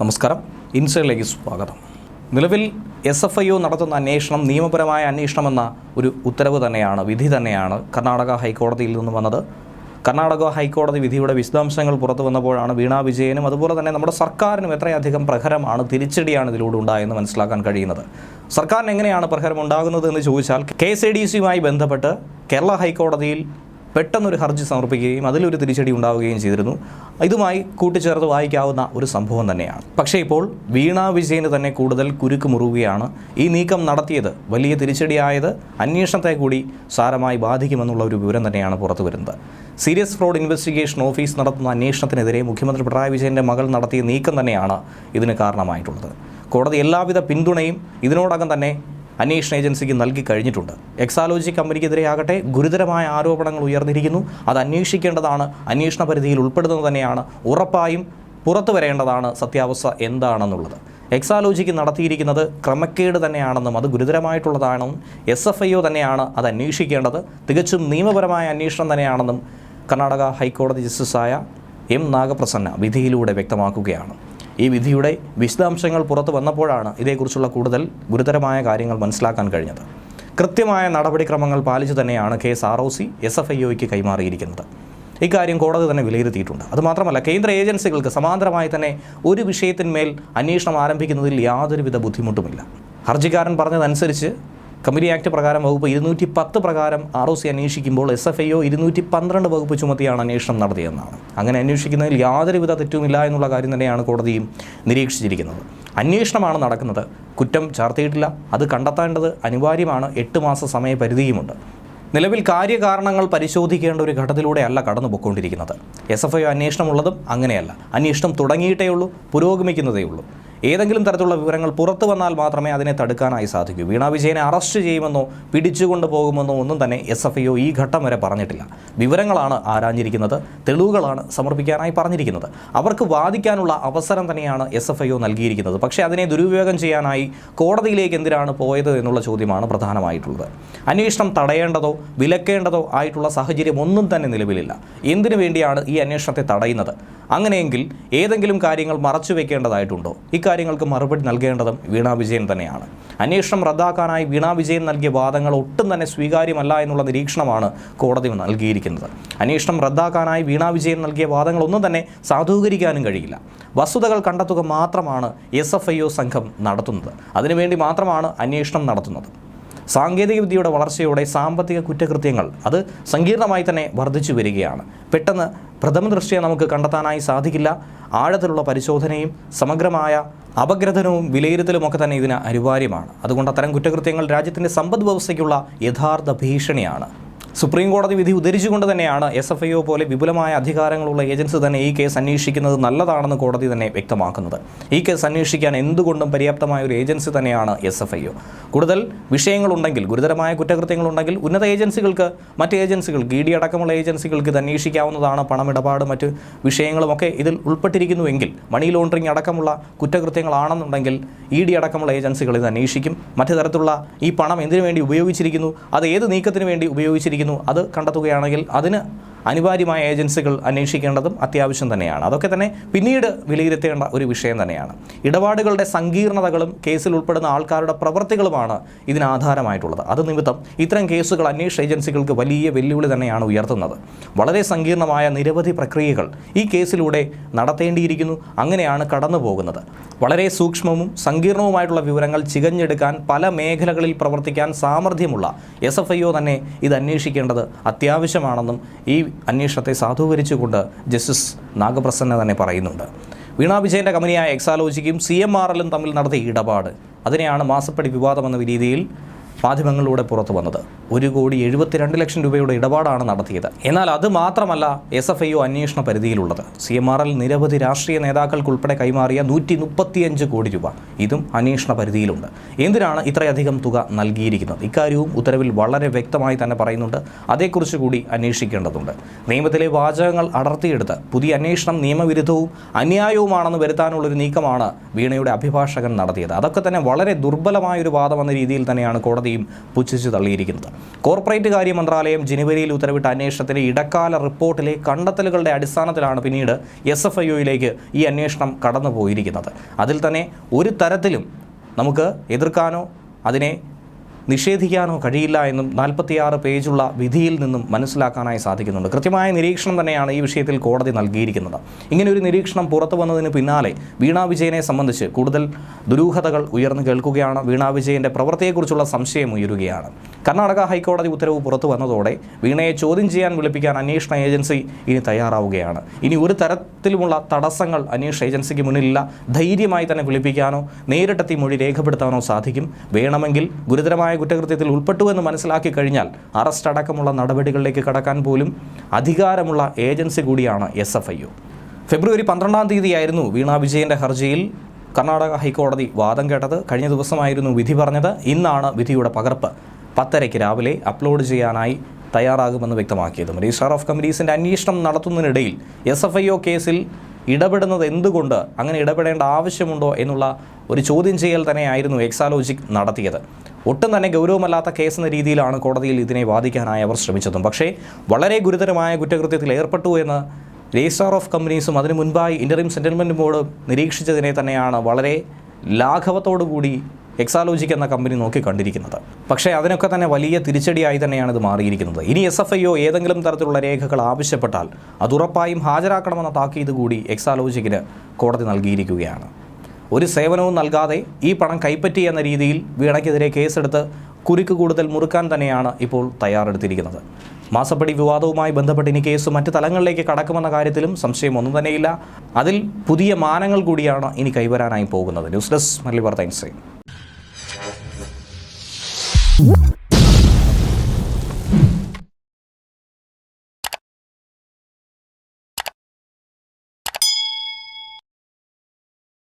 നമസ്കാരം. ഇൻസൈഡിലേക്ക് സ്വാഗതം. നിലവിൽ എസ് എഫ് ഐ ഒ നടത്തുന്ന അന്വേഷണം നിയമപരമായ അന്വേഷണമെന്ന ഒരു ഉത്തരവ് തന്നെയാണ് വിധി തന്നെയാണ് കർണാടക ഹൈക്കോടതിയിൽ നിന്ന് വന്നത്. കർണാടക ഹൈക്കോടതി വിധിയുടെ വിശദാംശങ്ങൾ പുറത്തു വന്നപ്പോഴാണ് വീണ വിജയനും അതുപോലെ തന്നെ നമ്മുടെ സർക്കാരിനും എത്രയധികം പ്രഹരമാണ് തിരിച്ചടിയാണ് ഇതിലൂടെ ഉണ്ടായെന്ന് മനസ്സിലാക്കാൻ കഴിയുന്നത്. സർക്കാരിന് എങ്ങനെയാണ് പ്രഹരം ഉണ്ടാകുന്നത് എന്ന് ചോദിച്ചാൽ കെ എസ് എ ഡി സിയുമായി ബന്ധപ്പെട്ട് കേരള ഹൈക്കോടതിയിൽ പെട്ടെന്നൊരു ഹർജി സമർപ്പിക്കുകയും അതിലൊരു തിരിച്ചടി ഉണ്ടാവുകയും ചെയ്തിരുന്നു. ഇതുമായി കൂട്ടിച്ചേർത്ത് വായിക്കാവുന്ന ഒരു സംഭവം തന്നെയാണ്. പക്ഷേ ഇപ്പോൾ വീണ വിജയന് തന്നെ കൂടുതൽ കുരുക്ക് മുറുകയാണ് ഈ നീക്കം നടത്തിയത് വലിയ തിരിച്ചടിയായത് അന്വേഷണത്തെ കൂടി സാരമായി ബാധിക്കുമെന്നുള്ള ഒരു വിവരം തന്നെയാണ് പുറത്തു വരുന്നത്. സീരിയസ് ഫ്രോഡ് ഇൻവെസ്റ്റിഗേഷൻ ഓഫീസ് നടത്തുന്ന അന്വേഷണത്തിനെതിരെ മുഖ്യമന്ത്രി പിണറായി വിജയന്റെ മകൾ നടത്തിയ നീക്കം തന്നെയാണ് ഇതിന് കാരണമായിട്ടുള്ളത്. കോടതി എല്ലാവിധ പിന്തുണയും ഇതിനോടകം തന്നെ അന്വേഷണ ഏജൻസിക്ക് നൽകി കഴിഞ്ഞിട്ടുണ്ട്. എക്സാലോജി കമ്പനിക്കെതിരെയാകട്ടെ ഗുരുതരമായ ആരോപണങ്ങൾ ഉയർന്നിരിക്കുന്നു. അത് അന്വേഷിക്കേണ്ടതാണ്. അന്വേഷണ പരിധിയിൽ ഉൾപ്പെടുന്നത് തന്നെയാണ്. ഉറപ്പായും പുറത്തു വരേണ്ടതാണ് സത്യാവസ്ഥ എന്താണെന്നുള്ളത്. എക്സാലോജിക്ക് നടത്തിയിരിക്കുന്നത് ക്രമക്കേട് തന്നെയാണെന്നും അത് ഗുരുതരമായിട്ടുള്ളതാണെന്നും എസ് എഫ് ഐ ഒ തന്നെയാണ് അത് അന്വേഷിക്കേണ്ടത്. തികച്ചും നിയമപരമായ അന്വേഷണം തന്നെയാണെന്നും കർണാടക ഹൈക്കോടതി ജസ്റ്റിസായ എം നാഗപ്രസന്ന വിധിയിലൂടെ വ്യക്തമാക്കുകയാണ്. ഈ വിധിയുടെ വിശദാംശങ്ങൾ പുറത്തു വന്നപ്പോഴാണ് ഇതേക്കുറിച്ചുള്ള കൂടുതൽ ഗുരുതരമായ കാര്യങ്ങൾ മനസ്സിലാക്കാൻ കഴിഞ്ഞത്. കൃത്യമായ നടപടിക്രമങ്ങൾ പാലിച്ചു തന്നെയാണ് case R O C S F I ഒയ്ക്ക് കൈമാറിയിരിക്കുന്നത്. ഇക്കാര്യം കോടതി തന്നെ വിലയിരുത്തിയിട്ടുണ്ട്. അതുമാത്രമല്ല കേന്ദ്ര ഏജൻസികൾക്ക് സമാന്തരമായി തന്നെ ഒരു വിഷയത്തിന്മേൽ അന്വേഷണം ആരംഭിക്കുന്നതിൽ യാതൊരുവിധ ബുദ്ധിമുട്ടുമില്ല. ഹർജിക്കാരൻ പറഞ്ഞതനുസരിച്ച് കമ്പനി ആക്ട് പ്രകാരം വകുപ്പ് ഇരുന്നൂറ്റി പത്ത് പ്രകാരം ആർ ഒ സി അന്വേഷിക്കുമ്പോൾ എസ് എഫ് ഐ ഒ ഇരുന്നൂറ്റി പന്ത്രണ്ട് വകുപ്പ് ചുമത്തിയാണ് അന്വേഷണം നടത്തിയെന്നാണ്. അങ്ങനെ അന്വേഷിക്കുന്നതിൽ യാതൊരുവിധ തെറ്റുമില്ല എന്നുള്ള കാര്യം തന്നെയാണ് കോടതിയും നിരീക്ഷിച്ചിരിക്കുന്നത്. അന്വേഷണമാണ് നടക്കുന്നത്. കുറ്റം ചാർത്തിയിട്ടില്ല. അത് കണ്ടെത്തേണ്ടത് അനിവാര്യമാണ്. എട്ട് മാസ സമയപരിധിയുമുണ്ട്. നിലവിൽ കാര്യകാരണങ്ങൾ പരിശോധിക്കേണ്ട ഒരു ഘട്ടത്തിലൂടെയല്ല കടന്നു പോയിക്കൊണ്ടിരിക്കുന്നത് എസ് എഫ് ഐ അന്വേഷണമുള്ളതും അങ്ങനെയല്ല. അന്വേഷണം തുടങ്ങിയിട്ടേ ഉള്ളൂ പുരോഗമിക്കുന്നതേ ഉള്ളൂ ഏതെങ്കിലും തരത്തിലുള്ള വിവരങ്ങൾ പുറത്തു വന്നാൽ മാത്രമേ അതിനെ തടുക്കാനായി സാധിക്കൂ. വീണാ വിജയനെ അറസ്റ്റ് ചെയ്യുമെന്നോ പിടിച്ചുകൊണ്ട് പോകുമെന്നോ ഒന്നും തന്നെ എസ് എഫ് ഐ ഈ ഘട്ടം വരെ പറഞ്ഞിട്ടില്ല. വിവരങ്ങളാണ് ആരാഞ്ഞിരിക്കുന്നത് തെളിവുകളാണ് സമർപ്പിക്കാനായി പറഞ്ഞിരിക്കുന്നത്. അവർക്ക് വാദിക്കാനുള്ള അവസരം തന്നെയാണ് എസ് എഫ് ഐ നൽകിയിരിക്കുന്നത്. പക്ഷേ അതിനെ ദുരുപയോഗം ചെയ്യാനായി കോടതിയിലേക്ക് എന്തിനാണ് പോയത് എന്നുള്ള ചോദ്യമാണ് പ്രധാനമായിട്ടുള്ളത്. അന്വേഷണം തടയേണ്ടതോ വിലക്കേണ്ടതോ ആയിട്ടുള്ള സാഹചര്യം ഒന്നും തന്നെ നിലവിലില്ല. എന്തിനു വേണ്ടിയാണ് ഈ അന്വേഷണത്തെ തടയുന്നത്? അങ്ങനെയെങ്കിൽ ഏതെങ്കിലും കാര്യങ്ങൾ മറച്ചു വെക്കേണ്ടതായിട്ടുണ്ടോ? ഇക്കാര്യങ്ങൾക്ക് മറുപടി നൽകേണ്ടതും വീണാ വിജയൻ തന്നെയാണ്. അന്വേഷണം റദ്ദാക്കാനായി വീണാ വിജയൻ നൽകിയ വാദങ്ങൾ ഒട്ടും തന്നെ സ്വീകാര്യമല്ല എന്നുള്ള നിരീക്ഷണമാണ് കോടതി നൽകിയിരിക്കുന്നത്. അന്വേഷണം റദ്ദാക്കാനായി വീണാ വിജയൻ നൽകിയ വാദങ്ങളൊന്നും തന്നെ സാധൂകരിക്കാനും കഴിയില്ല. വസ്തുതകൾ കണ്ടെത്തുക മാത്രമാണ് എസ് എഫ് ഐ ഒ സംഘം നടത്തുന്നത്. അതിനുവേണ്ടി മാത്രമാണ് അന്വേഷണം നടത്തുന്നത്. സാങ്കേതികവിദ്യയുടെ വളർച്ചയോടെ സാമ്പത്തിക കുറ്റകൃത്യങ്ങൾ അത് സങ്കീർണമായി തന്നെ വർദ്ധിച്ചു വരികയാണ്. പെട്ടെന്ന് പ്രഥമ ദൃഷ്ടിയെ നമുക്ക് കണ്ടെത്താനായി സാധിക്കില്ല. ആഴത്തിലുള്ള പരിശോധനയും സമഗ്രമായ അപഗ്രഥനവും വിലയിരുത്തലുമൊക്കെ തന്നെ ഇതിന് അനിവാര്യമാണ്. അതുകൊണ്ട് അത്തരം കുറ്റകൃത്യങ്ങൾ രാജ്യത്തിന്റെ സമ്പദ് വ്യവസ്ഥയ്ക്കുള്ള യഥാർത്ഥ ഭീഷണിയാണ്. സുപ്രീം കോടതി വിധി ഉദ്ധരിച്ചുകൊണ്ട് തന്നെയാണ് എസ് എഫ് ഐ ഒ പോലെ വിപുലമായ അധികാരങ്ങളുള്ള ഏജൻസി തന്നെ ഈ കേസ് അന്വേഷിക്കുന്നത് നല്ലതാണെന്ന് കോടതി തന്നെ വ്യക്തമാക്കുന്നത്. ഈ കേസ് അന്വേഷിക്കാൻ എന്തുകൊണ്ടും പര്യാപ്തമായ ഒരു ഏജൻസി തന്നെയാണ് എസ് എഫ് ഐ ഒ. കൂടുതൽ വിഷയങ്ങളുണ്ടെങ്കിൽ ഗുരുതരമായ കുറ്റകൃത്യങ്ങളുണ്ടെങ്കിൽ ഉന്നത ഏജൻസികൾക്ക് മറ്റ് ഏജൻസികൾക്ക് ഇ ഡി അടക്കമുള്ള ഏജൻസികൾക്ക് ഇത് അന്വേഷിക്കാവുന്നതാണ് പണമിടപാട് മറ്റ് വിഷയങ്ങളുമൊക്കെ ഇതിൽ ഉൾപ്പെട്ടിരിക്കുന്നുവെങ്കിൽ മണി ലോണ്ടറിംഗ് അടക്കമുള്ള കുറ്റകൃത്യങ്ങളാണെന്നുണ്ടെങ്കിൽ ഇ ഡി അടക്കമുള്ള ഏജൻസികൾ ഇത് അന്വേഷിക്കും. മറ്റു തരത്തിലുള്ള ഈ പണം എന്തിനു വേണ്ടി ഉപയോഗിച്ചിരിക്കുന്നു അത് ഏത് നീക്കത്തിന് വേണ്ടി ഉപയോഗിച്ചിരിക്കുന്നു അത് കണ്ടെത്തുകയാണെങ്കിൽ അതിന് അനിവാര്യമായ ഏജൻസികൾ അന്വേഷിക്കേണ്ടതും അത്യാവശ്യം തന്നെയാണ്. അതൊക്കെ തന്നെ പിന്നീട് വിലയിരുത്തേണ്ട ഒരു വിഷയം തന്നെയാണ്. ഇടപാടുകളുടെ സങ്കീർണതകളും കേസിൽ ഉൾപ്പെടുന്ന ആൾക്കാരുടെ പ്രവൃത്തികളുമാണ് ഇതിന് ആധാരമായിട്ടുള്ളത്. അത് നിമിത്തം ഇത്തരം കേസുകൾ അന്വേഷണ ഏജൻസികൾക്ക് വലിയ വെല്ലുവിളി തന്നെയാണ് ഉയർത്തുന്നത്. വളരെ സങ്കീർണമായ നിരവധി പ്രക്രിയകൾ ഈ കേസിലൂടെ നടത്തേണ്ടിയിരിക്കുന്നു. അങ്ങനെയാണ് കടന്നു പോകുന്നത്. വളരെ സൂക്ഷ്മവും സങ്കീർണവുമായിട്ടുള്ള വിവരങ്ങൾ ചികഞ്ഞെടുക്കാൻ പല മേഖലകളിൽ പ്രവർത്തിക്കാൻ സാമർഥ്യമുള്ള എസ് എഫ് ഐ ഒ തന്നെ ഇത് അന്വേഷിക്കേണ്ടത് അത്യാവശ്യമാണെന്നും ഈ അന്വേഷണത്തെ സാധൂകരിച്ചുകൊണ്ട് ജസ്റ്റിസ് നാഗപ്രസന്ന തന്നെ പറയുന്നുണ്ട്. വീണ വിജയന്റെ കമ്പനിയായ എക്സാലോജിക്കും സി എം ആർ എല്ലും തമ്മിൽ നടത്തിയ ഇടപാട്. അതിനെയാണ് മാസപ്പടി വിവാദമെന്ന രീതിയിൽ മാധ്യമങ്ങളിലൂടെ പുറത്തു വന്നത്. ഒരു കോടി എഴുപത്തിരണ്ട് ലക്ഷം രൂപയുടെ ഇടപാടാണ് നടത്തിയത്. എന്നാൽ അത് മാത്രമല്ല എസ് എഫ് ഐ ഒ അന്വേഷണ പരിധിയിലുള്ളത്. സി എം ആർ എൽ നിരവധി രാഷ്ട്രീയ നേതാക്കൾക്കുൾപ്പെടെ കൈമാറിയ നൂറ്റി മുപ്പത്തിയഞ്ച് കോടി രൂപ. ഇതും അന്വേഷണ പരിധിയിലുണ്ട്. എന്തിനാണ് ഇത്രയധികം തുക നൽകിയിരിക്കുന്നത്? ഇക്കാര്യവും ഉത്തരവിൽ വളരെ വ്യക്തമായി തന്നെ പറയുന്നുണ്ട്. അതേക്കുറിച്ച് കൂടി അന്വേഷിക്കേണ്ടതുണ്ട്. നിയമത്തിലെ വാചകങ്ങൾ അടർത്തിയെടുത്ത് പുതിയ അന്വേഷണം നിയമവിരുദ്ധവും അന്യായവുമാണെന്ന് വരുത്താനുള്ളൊരു നീക്കമാണ് വീണയുടെ അഭിഭാഷകൻ നടത്തിയത്. അതൊക്കെ തന്നെ വളരെ ദുർബലമായൊരു വാദം എന്ന രീതിയിൽ തന്നെയാണ് കോടതി കോടതിയും പുച്ഛിച്ചു തള്ളിയിരിക്കുന്നത്. കോർപ്പറേറ്റ് കാര്യ മന്ത്രാലയം ജനുവരിയിൽ ഉത്തരവിട്ട അന്വേഷണത്തിലെ ഇടക്കാല റിപ്പോർട്ടിലെ കണ്ടെത്തലുകളുടെ അടിസ്ഥാനത്തിലാണ് പിന്നീട് എസ് എഫ് ഐ ഒയിലേക്ക് ഈ അന്വേഷണം കടന്നു പോയിരിക്കുന്നത് അതിൽ തന്നെ ഒരു തരത്തിലും നമുക്ക് എതിർക്കാനോ അതിനെ നിഷേധിക്കാനോ കഴിയില്ല എന്നും നാൽപ്പത്തിയാറ് പേജുള്ള വിധിയിൽ നിന്നും മനസ്സിലാക്കാനായി സാധിക്കുന്നുണ്ട്. കൃത്യമായ നിരീക്ഷണം തന്നെയാണ് ഈ വിഷയത്തിൽ കോടതി നൽകിയിരിക്കുന്നത്. ഇങ്ങനെ ഒരു നിരീക്ഷണം പുറത്തു വന്നതിന് പിന്നാലെ വീണാ വിജയനെ സംബന്ധിച്ച് കൂടുതൽ ദുരൂഹതകൾ ഉയർന്നു കേൾക്കുകയാണ്. വീണാ വിജയന്റെ പ്രവൃത്തിയെക്കുറിച്ചുള്ള സംശയം ഉയരുകയാണ്. കർണാടക ഹൈക്കോടതി ഉത്തരവ് പുറത്തു വന്നതോടെ വീണയെ ചോദ്യം ചെയ്യാൻ വിളിപ്പിക്കാൻ അന്വേഷണ ഏജൻസി ഇനി തയ്യാറാവുകയാണ്. ഇനി ഒരു തരത്തിലുമുള്ള തടസ്സങ്ങൾ അന്വേഷണ ഏജൻസിക്ക് മുന്നിലില്ല. ധൈര്യമായി തന്നെ വിളിപ്പിക്കാനോ നേരിട്ടെത്തി മൊഴി രേഖപ്പെടുത്താനോ സാധിക്കും. വേണമെങ്കിൽ ഗുരുതരമായ കുറ്റകൃത്യത്തിൽ ഉൾപ്പെട്ടു എന്ന് മനസ്സിലാക്കി കഴിഞ്ഞാൽ അറസ്റ്റ് അടക്കമുള്ള നടപടികളിലേക്ക് കടക്കാൻ പോലും അധികാരമുള്ള ഏജൻസി കൂടിയാണ് എസ് എഫ് ഐ ഫെബ്രുവരി പന്ത്രണ്ടാം തീയതിയായിരുന്നു വീണ വിജയന്റെ ഹർജിയിൽ കർണാടക ഹൈക്കോടതി വാദം കേട്ടത്. കഴിഞ്ഞ ദിവസമായിരുന്നു വിധി പറഞ്ഞത്. ഇന്നാണ് വിധിയുടെ പകർപ്പ്. പത്തരയ്ക്ക് രാവിലെ അപ്ലോഡ് ചെയ്യാനായി തയ്യാറാകുമെന്ന് വ്യക്തമാക്കിയതും. രജിസ്ട്രാർ ഓഫ് കമ്പനീസിന്റെ അന്വേഷണം നടത്തുന്നതിനിടയിൽ എസ് എഫ് ഐ ഒ കേസിൽ ഇടപെടുന്നത് എന്തുകൊണ്ട്? അങ്ങനെ ഇടപെടേണ്ട ആവശ്യമുണ്ടോ എന്നുള്ള ഒരു ചോദ്യം ചെയ്യൽ തന്നെയായിരുന്നു എക്സാലോജിക് നടത്തിയത്. ഒട്ടും തന്നെ ഗൗരവമല്ലാത്ത കേസ് എന്ന രീതിയിലാണ് കോടതിയിൽ ഇതിനെ വാദിക്കാനായി അവർ ശ്രമിച്ചതും. പക്ഷേ വളരെ ഗുരുതരമായ കുറ്റകൃത്യത്തിൽ ഏർപ്പെട്ടു എന്ന് രജിസ്ട്രാർ ഓഫ് കമ്പനീസും അതിനു മുൻപായി ഇന്ററിം സെറ്റിൽമെന്റ് ബോർഡ് നിരീക്ഷിച്ചതിനെ തന്നെയാണ് വളരെ ലാഘവത്തോടു കൂടി എക്സാലോജിക് എന്ന കമ്പനി നോക്കി കണ്ടിരിക്കുന്നത്. പക്ഷേ അതിനൊക്കെ തന്നെ വലിയ തിരിച്ചടിയായി തന്നെയാണ് ഇത് മാറിയിരിക്കുന്നത്. ഇനി എസ് എഫ് ഐയോ ഏതെങ്കിലും തരത്തിലുള്ള രേഖകൾ ആവശ്യപ്പെട്ടാൽ അത് ഉറപ്പായും ഹാജരാക്കണമെന്ന താക്കീത് കൂടി എക്സാലോജിക്കിന് കോടതി നൽകിയിരിക്കുകയാണ്. ഒരു സേവനവും നൽകാതെ ഈ പണം കൈപ്പറ്റി എന്ന രീതിയിൽ വീണയ്ക്കെതിരെ കേസെടുത്ത് കുരുക്ക് കൂടുതൽ മുറുക്കാൻ തന്നെയാണ് ഇപ്പോൾ തയ്യാറെടുത്തിരിക്കുന്നത്. മാസപ്പടി വിവാദവുമായി ബന്ധപ്പെട്ട് ഇനി കേസ് മറ്റ് തലങ്ങളിലേക്ക് കടക്കുമെന്ന കാര്യത്തിലും സംശയമൊന്നും തന്നെയില്ല. അതിൽ പുതിയ മാനങ്ങൾ കൂടിയാണ് ഇനി കൈവരാനായി പോകുന്നത്. ന്യൂസ് ഡെസ്ക് മല്ലി വാർത്ത Whoop.